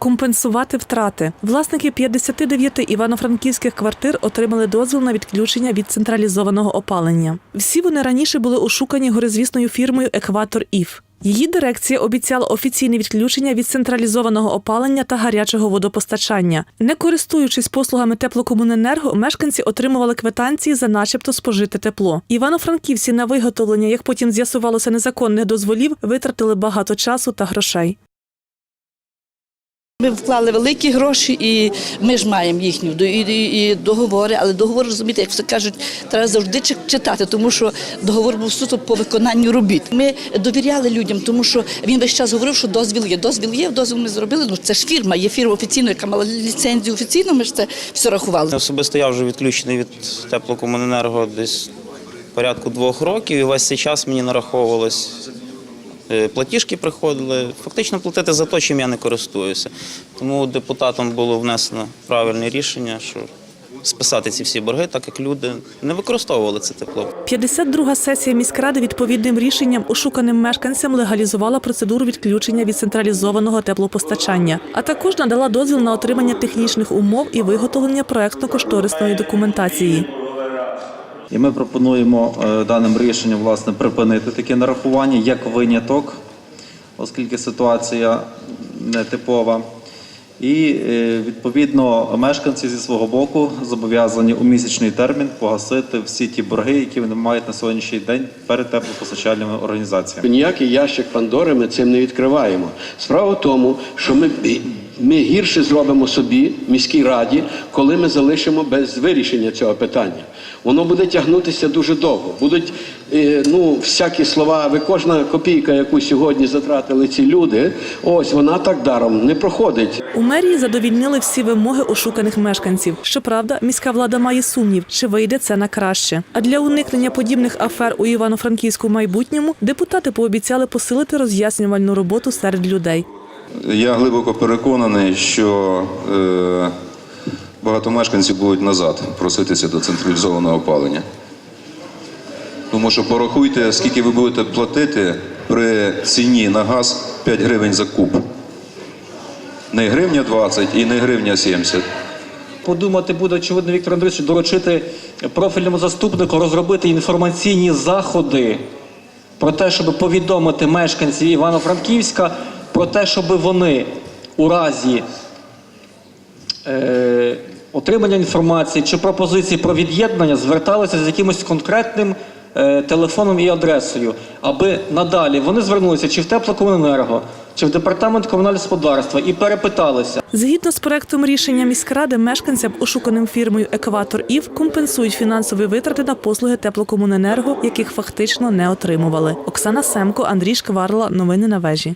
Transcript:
Компенсувати втрати. Власники 59 івано-франківських квартир отримали дозвіл на відключення від централізованого опалення. Всі вони раніше були ошукані горизвісною фірмою Екватор Ів. Її дирекція обіцяла офіційне відключення від централізованого опалення та гарячого водопостачання. Не користуючись послугами теплокомуненерго, мешканці отримували квитанції за начебто спожите тепло. Івано-франківці на виготовлення, як потім з'ясувалося, незаконних дозволів, витратили багато часу та грошей. Ми вклали великі гроші, і ми ж маємо їхню і, і, і договори. Але договор розумієте, як все кажуть, треба завжди читати, тому що договор був суто по виконанню робіт. Ми довіряли людям, тому що він весь час говорив, що дозвіл є. Дозвіл є, дозвіл ми зробили. Ну це ж фірма, є фірма офіційно, яка мала ліцензію офіційно. Ми ж це все рахували. Особисто я вже відключений від теплокомуненерго десь порядку двох років, і весь цей час мені нараховувалось. Е, Платіжки приходили. Фактично платити за те, чим я не користуюся. Тому депутатам було внесено правильне рішення, що списати ці всі борги, так як люди не використовували це тепло. 52-га сесія міськради відповідним рішенням ошуканим мешканцям легалізувала процедуру відключення від централізованого теплопостачання, а також надала дозвіл на отримання технічних умов і виготовлення проектно-кошторисної документації. І ми пропонуємо е, даним рішенням власне припинити таке нарахування як виняток, оскільки ситуація нетипова. І е, відповідно мешканці зі свого боку зобов'язані у місячний термін погасити всі ті борги, які вони мають на сьогоднішній день перед теплопостачальними організаціями. Ніякий ящик Пандори ми цим не відкриваємо. Справа в тому, що ми, ми гірше зробимо собі, міській раді, коли ми залишимо без вирішення цього питання. Воно буде тягнутися дуже довго. Будуть е, ну, всякі слова, ви кожна копійка, яку сьогодні затратили ці люди, ось вона так даром не проходить. У мерії задовільнили всі вимоги ошуканих мешканців. Щоправда, міська влада має сумнів, чи вийде це на краще. А для уникнення подібних афер у Івано-Франківську майбутньому депутати пообіцяли посилити роз'яснювальну роботу серед людей. Я глибоко переконаний, що е, багато мешканців будуть назад проситися до централізованого опалення. Тому що порахуйте, скільки ви будете платити при ціні на газ 5 гривень за куб. Не гривня 20 і не гривня 70. Подумати буде, очевидно, Віктор Андрійович доручити профільному заступнику розробити інформаційні заходи про те, щоб повідомити мешканців Івано-Франківська про те, щоб вони у разі е, отримання інформації чи пропозиції про від'єднання зверталися з якимось конкретним е, телефоном і адресою, аби надалі вони звернулися чи в теплокомуненерго, чи в департамент комунального господарства і перепиталися. Згідно з проектом рішення міськради, мешканцям, ошуканим фірмою Екватор Ів, компенсують фінансові витрати на послуги теплокомуненерго, яких фактично не отримували. Оксана Семко, Андрій Шкварла. Новини на вежі.